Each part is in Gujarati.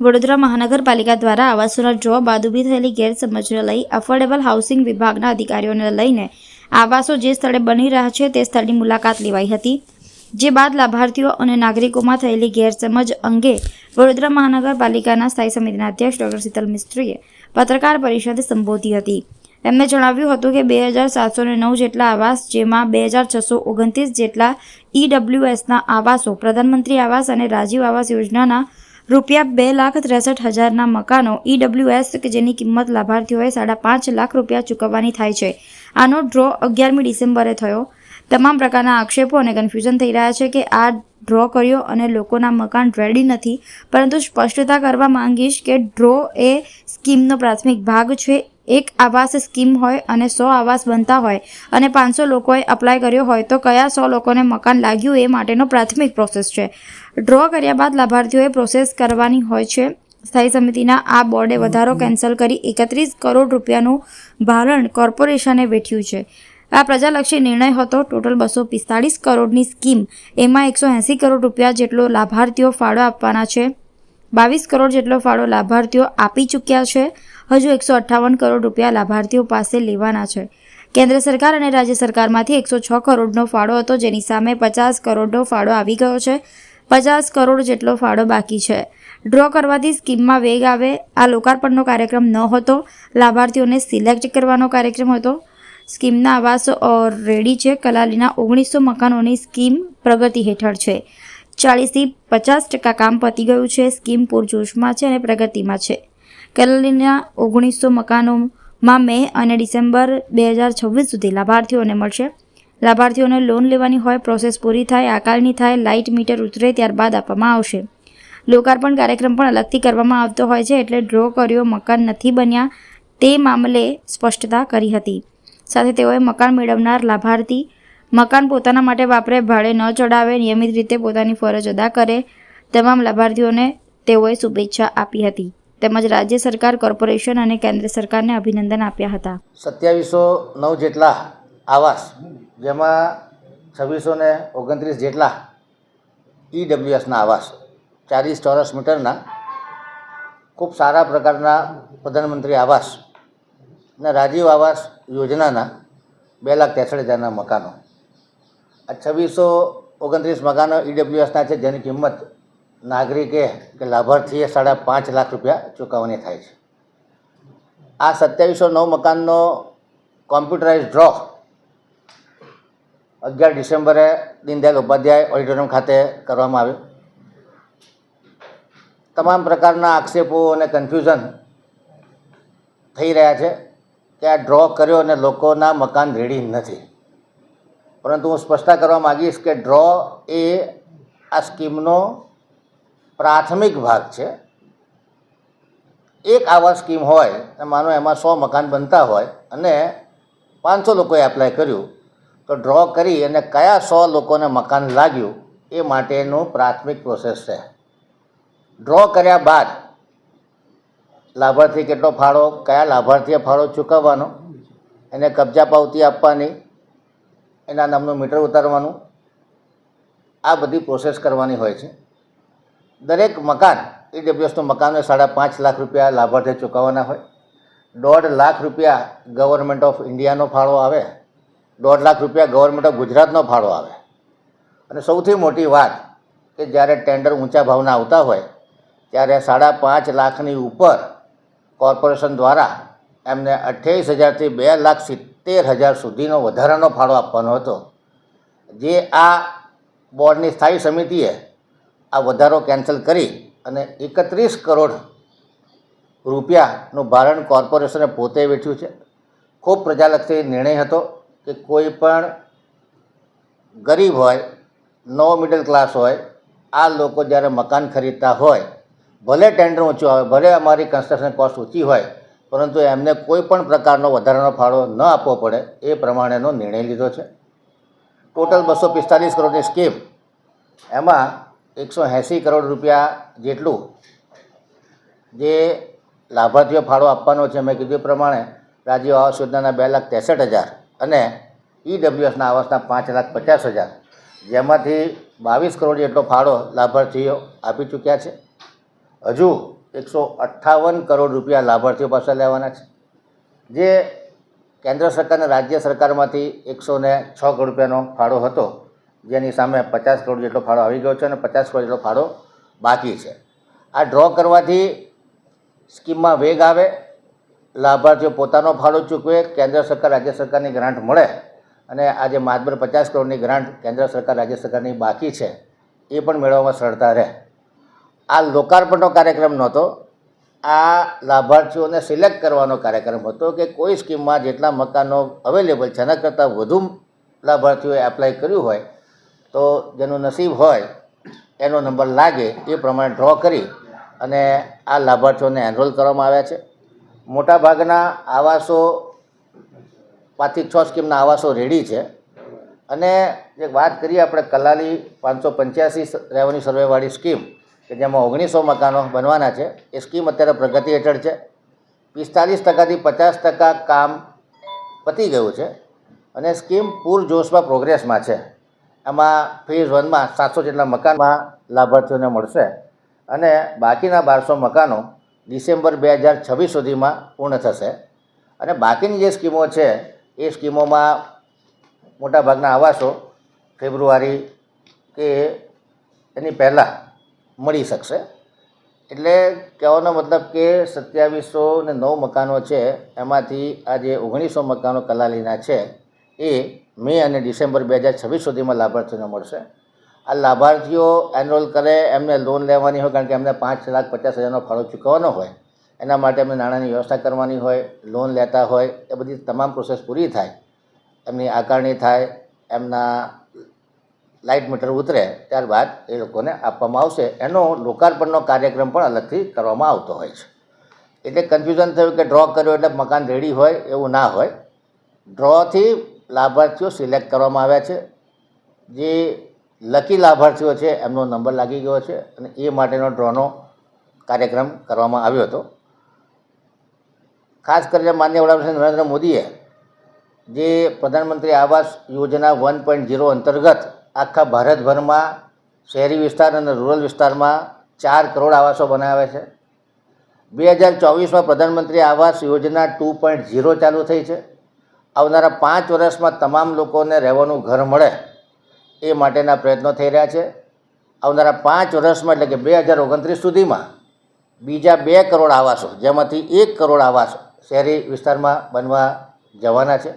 વડોદરા મહાનગરપાલિકા દ્વારા આવાસોના ડ્રો બાદ ઊભી થયેલી ગેરસમજને લઈ અફોર્ડેબલ હાઉસિંગ વિભાગના અધિકારીઓને લઈને આવાસો જે સ્થળે બની રહ્યા છે તે સ્થળની મુલાકાત લેવાઈ હતી, જે બાદ લાભાર્થીઓ અને નાગરિકોમાં થયેલી ગેરસમજ અંગે વડોદરા મહાનગરપાલિકાના સ્થાયી સમિતિના અધ્યક્ષ ડોક્ટર શીતલ મિસ્ત્રીએ પત્રકાર પરિષદ સંબોધી હતી. તેમણે જણાવ્યું હતું કે બે હજાર સાતસો નવ જેટલા આવાસ, જેમાં બે હજાર છસો ઓગણત્રીસ જેટલા ઈડબ્લ્યુએસના આવાસો, પ્રધાનમંત્રી આવાસ અને રાજીવ આવાસ યોજનાના રૂપિયા બે લાખ ત્રેસઠ હજારના મકાનો ઈડબ્લ્યુએસ કે જેની કિંમત લાભાર્થીઓએ સાડા પાંચ લાખ રૂપિયા ચૂકવવાની થાય છે. આનો ડ્રો અગિયારમી ડિસેમ્બરે થયો. તમામ પ્રકારના આક્ષેપો અને કન્ફ્યુઝન થઈ રહ્યા છે કે આ ડ્રો કર્યો અને લોકોના મકાન રેડી નથી. પરંતુ સ્પષ્ટતા કરવા માંગીશ કે ડ્રો એ સ્કીમનો પ્રાથમિક ભાગ છે. એક આવાસ સ્કીમ હોય અને સો આવાસ બનતા હોય અને પાંચસો લોકોએ અપ્લાય કર્યો હોય, તો કયા સો લોકોને મકાન લાગ્યું એ માટેનો પ્રાથમિક પ્રોસેસ છે. ડ્રો કર્યા બાદ લાભાર્થીઓએ પ્રોસેસ કરવાની હોય છે. સ્થાયી સમિતિના આ બોર્ડે વધારો કેન્સલ કરી એકત્રીસ કરોડ રૂપિયાનું ભારણ કોર્પોરેશને વેઠ્યું છે. આ પ્રજાલક્ષી નિર્ણય હતો. ટોટલ બસો પિસ્તાળીસ કરોડની સ્કીમ, એમાં એકસો એંસી કરોડ રૂપિયા જેટલો લાભાર્થીઓ ફાળો આપવાના છે. બાવીસ કરોડ જેટલો ફાળો લાભાર્થીઓ આપી ચૂક્યા છે. હજુ એકસો અઠ્ઠાવન કરોડ રૂપિયા લાભાર્થીઓ પાસે લેવાના છે. કેન્દ્ર સરકાર અને રાજ્ય સરકારમાંથી એકસો છ કરોડનો ફાળો હતો, જેની સામે પચાસ કરોડનો ફાળો આવી ગયો છે. પચાસ કરોડ જેટલો ફાળો બાકી છે. ડ્રો કરવાથી સ્કીમમાં વેગ આવે. આ લોકાર્પણનો કાર્યક્રમ ન હતો. લાભાર્થીઓને સિલેક્ટ કરવાનો કાર્યક્રમ હતો. સ્કીમના આવાસો રેડી છે. કલાલીના ઓગણીસો મકાનોની સ્કીમ પ્રગતિ હેઠળ છે. ચાળીસથી પચાસ ટકા કામ પતી ગયું છે, સ્કીમ પૂરજોશમાં છે અને પ્રગતિમાં છે. કલાલીના ઓગણીસો મકાનોમાં મે અને ડિસેમ્બર બે હજાર છવ્વીસ સુધી લાભાર્થીઓને મળશે. લાભાર્થીઓને લોન લેવાની હોય, પ્રોસેસ પૂરી થાય આકારની થાય, લાઇટ મીટર ઉતરે ત્યારબાદ આપવામાં આવશે. લોકાર્પણ કાર્યક્રમ પણ અલગથી કરવામાં આવતો હોય છે એટલે ડ્રો કર્યો, મકાન નથી બન્યા તે મામલે સ્પષ્ટતા કરી હતી. સાથે તેઓએ મકાન મેળવનાર લાભાર્થી મકાન પોતાના માટે વાપરે, ભાડે ન ચડાવે, નિયમિત રીતે પોતાની ફરજ અદા કરે, તમામ લાભાર્થીઓને તેઓએ શુભેચ્છા આપી હતી. તેમજ રાજ્ય સરકાર, કોર્પોરેશન અને કેન્દ્ર સરકારને અભિનંદન આપ્યા હતા. સત્યાવીસો નવ જેટલા આવાસ, જેમાં છવ્વીસો ને ઓગણત્રીસ જેટલા ઈડબ્લ્યુએસના આવાસ, ચાલીસ ચોરસ મીટરના ખૂબ સારા પ્રકારના પ્રધાનમંત્રી આવાસ અને રાજીવ આવાસ યોજનાના બે લાખ ત્રેસઠ હજારના મકાનો. છવ્વીસો ઓગણત્રીસ મકાનો ઈડબ્લ્યુએસના છે, જેની કિંમત નાગરિકે કે લાભાર્થીએ સાડા પાંચ લાખ રૂપિયા ચૂકવણી થાય છે. આ સત્યાવીસો નવ મકાનનો કોમ્પ્યુટરાઇઝ ડ્રો અગિયાર ડિસેમ્બરે દીનદયાલ ઉપાધ્યાય ઓડિટોરિયમ ખાતે કરવામાં આવ્યો. તમામ પ્રકારના આક્ષેપો અને કન્ફ્યુઝન થઈ રહ્યા છે કે આ ડ્રો કર્યો અને લોકોના મકાન રેડી નથી. પરંતુ હું સ્પષ્ટતા કરવા માગીશ કે ડ્રો એ આ સ્કીમનો પ્રાથમિક ભાગ છે. એક આવા સ્કીમ હોય માનો એમાં સો મકાન બનતા હોય અને પાંચસો લોકોએ એપ્લાય કર્યું, તો ડ્રો કરી અને કયા સો લોકોને મકાન લાગ્યું એ માટેનું પ્રાથમિક પ્રોસેસ છે. ડ્રો કર્યા બાદ લાભાર્થી કેટલો ફાળો, કયા લાભાર્થીએ ફાળો ચૂકવવાનો, એને કબજા પાવતી આપવાની એના નામનું મીટર ઉતારવાનું. આ બધી પ્રોસેસ કરવાની હોય છે. દરેક મકાન ઈડબ્લ્યુએસનું મકાન મકાનને સાડા પાંચ લાખ રૂપિયા લાભાર્થે ચૂકવવાના હોય. દોઢ લાખ રૂપિયા ગવર્મેન્ટ ઓફ ઇન્ડિયાનો ફાળો આવે. દોઢ લાખ રૂપિયા ગવર્મેન્ટ ઓફ ગુજરાતનો ફાળો આવે. અને સૌથી મોટી વાત કે જ્યારે ટેન્ડર ઊંચા ભાવના આવતા હોય, ત્યારે સાડા પાંચ લાખની ઉપર કોર્પોરેશન દ્વારા એમને અઠ્યાવીસ હજારથી બે લાખ સિત્તેર હજાર સુધીનો વધારાનો ફાળો આપવાનો હતો. જે આ બોર્ડની સ્થાયી સમિતિએ આ વધારો કેન્સલ કરી અને એકત્રીસ કરોડ રૂપિયાનું ભારણ કોર્પોરેશને પોતે વેઠ્યું છે. ખૂબ પ્રજાલક્ષી નિર્ણય હતો કે કોઈ પણ ગરીબ હોય, નો મિડલ ક્લાસ હોય, આ લોકો જ્યારે મકાન ખરીદતા હોય, ભલે ટેન્ડર ઊંચું આવે, ભલે અમારી કન્સ્ટ્રક્શન કોસ્ટ ઊંચી હોય પરંતુ એમને કોઈ પણ પ્રકારનો વધારાનો ફાળો ન આપવો પડે, એ પ્રમાણેનો નિર્ણય લીધો છે. ટોટલ બસો પિસ્તાલીસ કરોડની સ્કીમ એમાં એકસો એંસી કરોડ રૂપિયા જેટલું જે લાભાર્થીઓ ફાળો આપવાનો છે, મેં કીધું પ્રમાણે રાજીવ આવાસ યોજનાના બે લાખ ત્રેસઠ હજાર અને ઈડબ્લ્યુએસના આવાસના પાંચ લાખ પચાસ હજાર, જેમાંથી બાવીસ કરોડ જેટલો ફાળો લાભાર્થીઓ આપી ચૂક્યા છે. હજુ એકસો અઠ્ઠાવન કરોડ રૂપિયા લાભાર્થીઓ પાસે લેવાના છે. જે કેન્દ્ર સરકાર અને રાજ્ય સરકારમાંથી એકસો ને છ કરોડ રૂપિયાનો ફાળો હતો, જેની સામે પચાસ કરોડ જેટલો ફાળો આવી ગયો છે અને પચાસ કરોડ જેટલો ફાળો બાકી છે. આ ડ્રો કરવાથી સ્કીમમાં વેગ આવે, લાભાર્થીઓ પોતાનો ફાળો ચૂકવે, કેન્દ્ર સરકાર, રાજ્ય સરકારની ગ્રાન્ટ મળે અને આજે માતબર પચાસ કરોડની ગ્રાન્ટ કેન્દ્ર સરકાર, રાજ્ય સરકારની બાકી છે, એ પણ મેળવવામાં સરળતા રહે. આ લોકાર્પણનો કાર્યક્રમ નહોતો. આ લાભાર્થીઓને સિલેક્ટ કરવાનો કાર્યક્રમ હતો કે કોઈ સ્કીમમાં જેટલા મકાનો અવેલેબલ છે, એના કરતાં વધુ લાભાર્થીઓએ એપ્લાય કર્યું હોય, તો જેનું નસીબ હોય, એનો નંબર લાગે એ પ્રમાણે ડ્રો કરી અને આ લાભાર્થીઓને એનરોલ કરવામાં આવ્યા છે. મોટાભાગના આવાસો, પાંચથી છ સ્કીમના આવાસો રેડી છે. અને જે વાત કરીએ આપણે કલાલી પાંચસો પંચ્યાસી રેવન્યુ સર્વેવાળી સ્કીમ કે જેમાં ઓગણીસો મકાનો બનવાના છે. એ સ્કીમ અત્યારે પ્રગતિ હેઠળ છે. પિસ્તાલીસ ટકાથી પચાસ ટકા કામ પતી ગયું છે અને સ્કીમ પૂરજોશમાં પ્રોગ્રેસમાં છે. એમાં ફેઝ વનમાં સાતસો જેટલા મકાનમાં લાભાર્થીઓને મળશે અને બાકીના બારસો મકાનો ડિસેમ્બર બે હજાર છવ્વીસ સુધીમાં પૂર્ણ થશે. અને બાકીની જે સ્કીમો છે, એ સ્કીમોમાં મોટાભાગના આવાસો ફેબ્રુઆરી કે એની પહેલાં મળી શકશે. એટલે કહેવાનો મતલબ કે સત્યાવીસો ને નવ મકાનો છે, એમાંથી આ જે ઓગણીસો મકાનો કલાલીના છે. એ મે અને ડિસેમ્બર બે હજાર છવ્વીસ સુધીમાં લાભાર્થીઓને મળશે. આ લાભાર્થીઓ એનરોલ કરે, એમને લોન લેવાની હોય, કારણ કે એમને પાંચ લાખ પચાસ હજારનો ફાળો ચૂકવવાનો હોય. એના માટે એમને નાણાંની વ્યવસ્થા કરવાની હોય, લોન લેતા હોય, એ બધી તમામ પ્રોસેસ પૂરી થાય. એમની આકારણી થાય, એમના લાઇટ મીટર ઉતરે ત્યારબાદ એ લોકોને આપવામાં આવશે. એનો લોકાર્પણનો કાર્યક્રમ પણ અલગથી કરવામાં આવતો હોય છે. એટલે કન્ફ્યુઝન થયું કે ડ્રો કર્યો એટલે મકાન રેડી હોય એવું ના હોય. ડ્રોથી લાભાર્થીઓ સિલેક્ટ કરવામાં આવ્યા છે. જે લકી લાભાર્થીઓ છે એમનો નંબર લાગી ગયો છે અને એ માટેનો ડ્રોનો કાર્યક્રમ કરવામાં આવ્યો હતો. ખાસ કરીને માન્ય વડાપ્રધાન નરેન્દ્ર મોદીએ જે પ્રધાનમંત્રી Awas Yojana one point zero અંતર્ગત આખા ભારતભરમાં શહેરી વિસ્તાર અને રૂરલ વિસ્તારમાં ચાર કરોડ આવાસો બનાવે છે. બે હજાર ચોવીસમાં પ્રધાનમંત્રી Awas Yojana two point zero ચાલુ થઈ છે. આવનારા પાંચ વર્ષમાં તમામ લોકોને રહેવાનું ઘર મળે એ માટેના પ્રયત્નો થઈ રહ્યા છે. આવનારા પાંચ વર્ષમાં એટલે કે બે હજાર ઓગણત્રીસ સુધીમાં બીજા બે કરોડ આવાસો, જેમાંથી એક કરોડ આવાસો શહેરી વિસ્તારમાં બનવા જવાના છે.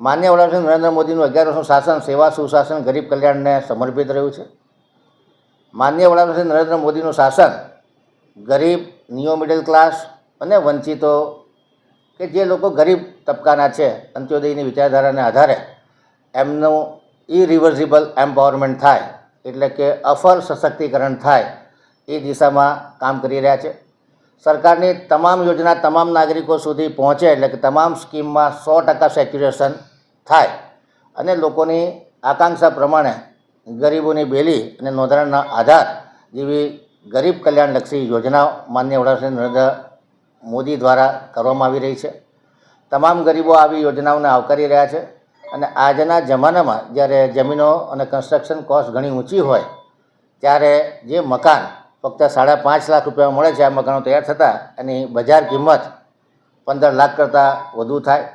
માન્ય વડાપ્રધાન નરેન્દ્ર મોદીનું અગિયાર શાસન, સેવા, સુશાસન, ગરીબ કલ્યાણને સમર્પિત રહ્યું છે. માન્ય વડાપ્રધાન નરેન્દ્ર મોદીનું શાસન ગરીબ નિયો મિડલ ક્લાસ અને વંચિતો કે જે લોકો ગરીબ તબકાના છે, અંત્યોદયની વિચારધારાને આધારે એમનું ઇરિવર્સિબલ એમ્પાવરમેન્ટ થાય, એટલે કે અફલ સશક્તિકરણ થાય, એ દિશામાં કામ કરી રહ્યા છે. સરકારની તમામ યોજના તમામ નાગરિકો સુધી પહોંચે, એટલે કે તમામ સ્કીમમાં સો ટકા સેચ્યુરેશન થાય અને લોકોની આકાંક્ષા પ્રમાણે ગરીબોની બેલી અને નોંધણીના આધાર જેવી ગરીબ કલ્યાણલક્ષી યોજનાઓ માન્ય વડાપ્રધાન નરેન્દ્ર મોદી દ્વારા કરવામાં આવી રહી છે. તમામ ગરીબો આવી યોજનાઓને આવકારી રહ્યા છે અને આજના જમાનામાં જ્યારે જમીનો અને કન્સ્ટ્રક્શન કોસ્ટ ઘણી ઊંચી હોય ત્યારે જે મકાન ફક્ત સાડા પાંચ લાખ રૂપિયા મળે છે, આ મકાનો તૈયાર થતાં એની બજાર કિંમત પંદર લાખ કરતાં વધુ થાય.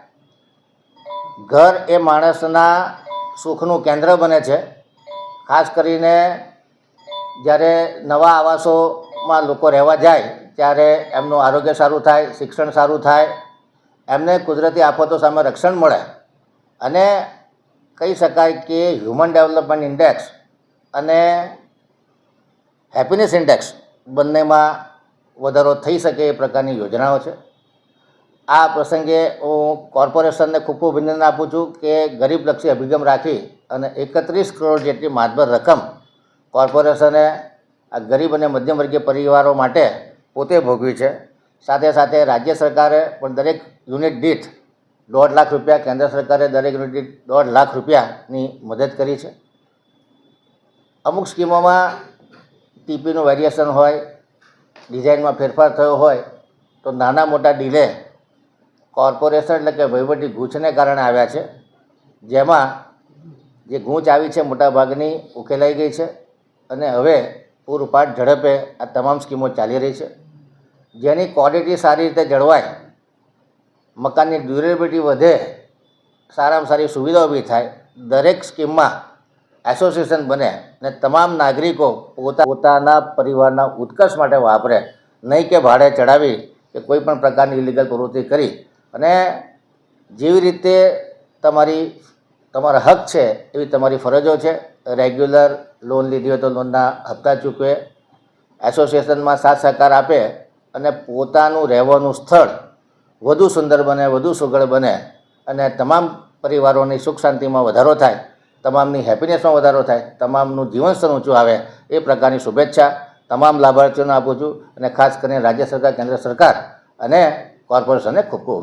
ઘર એ માણસના સુખનું કેન્દ્ર બને છે. ખાસ કરીને જ્યારે નવા આવાસોમાં લોકો રહેવા જાય, ત્યારે એમનું આરોગ્ય સારું થાય, શિક્ષણ સારું થાય, એમને કુદરતી આફતો સામે રક્ષણ મળે. અને કહી શકાય કે હ્યુમન ડેવલપમેન્ટ ઇન્ડેક્સ અને હેપીનેસ ઇન્ડેક્સ બંનેમાં વધારો થઈ શકે એ પ્રકારની યોજનાઓ છે. આ પ્રસંગે હું કોર્પોરેશનને ખૂબ ખૂબ અભિનંદન આપું છું કે ગરીબલક્ષી અભિગમ રાખી અને એકત્રીસ કરોડ જેટલી માતબર રકમ કોર્પોરેશને આ ગરીબ અને મધ્યમ વર્ગીય પરિવારો માટે પોતે ભોગવી છે. સાથે સાથે રાજ્ય સરકારે પણ દરેક યુનિટ દીઠ દોઢ લાખ રૂપિયા, કેન્દ્ર સરકારે દરેક યુનિટ દીઠ દોઢ લાખ રૂપિયાની મદદ કરી છે. અમુક સ્કીમોમાં ટીપીનું વેરિએશન હોય, ડિઝાઇનમાં ફેરફાર થયો હોય, તો નાના મોટા ડિલે કોર્પોરેશન એટલે કે વહીવટી ગૂંચને કારણે આવ્યા છે. જેમાં જે ગૂંચ આવી છે મોટાભાગની ઉકેલાઈ ગઈ છે અને હવે પૂરપાટ ઝડપે આ તમામ સ્કીમો ચાલી રહી છે. જેની ક્વોલિટી સારી રીતે જળવાય, મકાનની ડ્યુરેબિલિટી વધે, સારામાં સારી સુવિધાઓ ઊભી થાય, દરેક સ્કીમમાં એસોસિએશન બને અને તમામ નાગરિકો પોતા, પોતાના પરિવારના ઉત્કર્ષ માટે વાપરે. નહીં કે ભાડે ચડાવી કે કોઈ પણ પ્રકારની ઇલીગલ પ્રવૃત્તિ કરી અને જેવી રીતે તમારી, તમારા હક છે, એવી તમારી ફરજો છે, રેગ્યુલર લોન લીધી હોય તો લોનના હપ્તા ચૂકવે, એસોસિએશનમાં સાથ સહકાર આપે અને પોતાનું રહેવાનું સ્થળ વધુ સુંદર બને, વધુ સુઘડ બને અને તમામ પરિવારોની સુખ શાંતિમાં વધારો થાય, તમામની હેપીનેસમાં વધારો થાય, તમામનું જીવન સ્તર ઊંચું આવે, એ પ્રકારની શુભેચ્છા તમામ લાભાર્થીઓને આપું છું અને ખાસ કરીને રાજ્ય સરકાર, કેન્દ્ર સરકાર અને કોર્પોરેશનને ખૂબ ખૂબ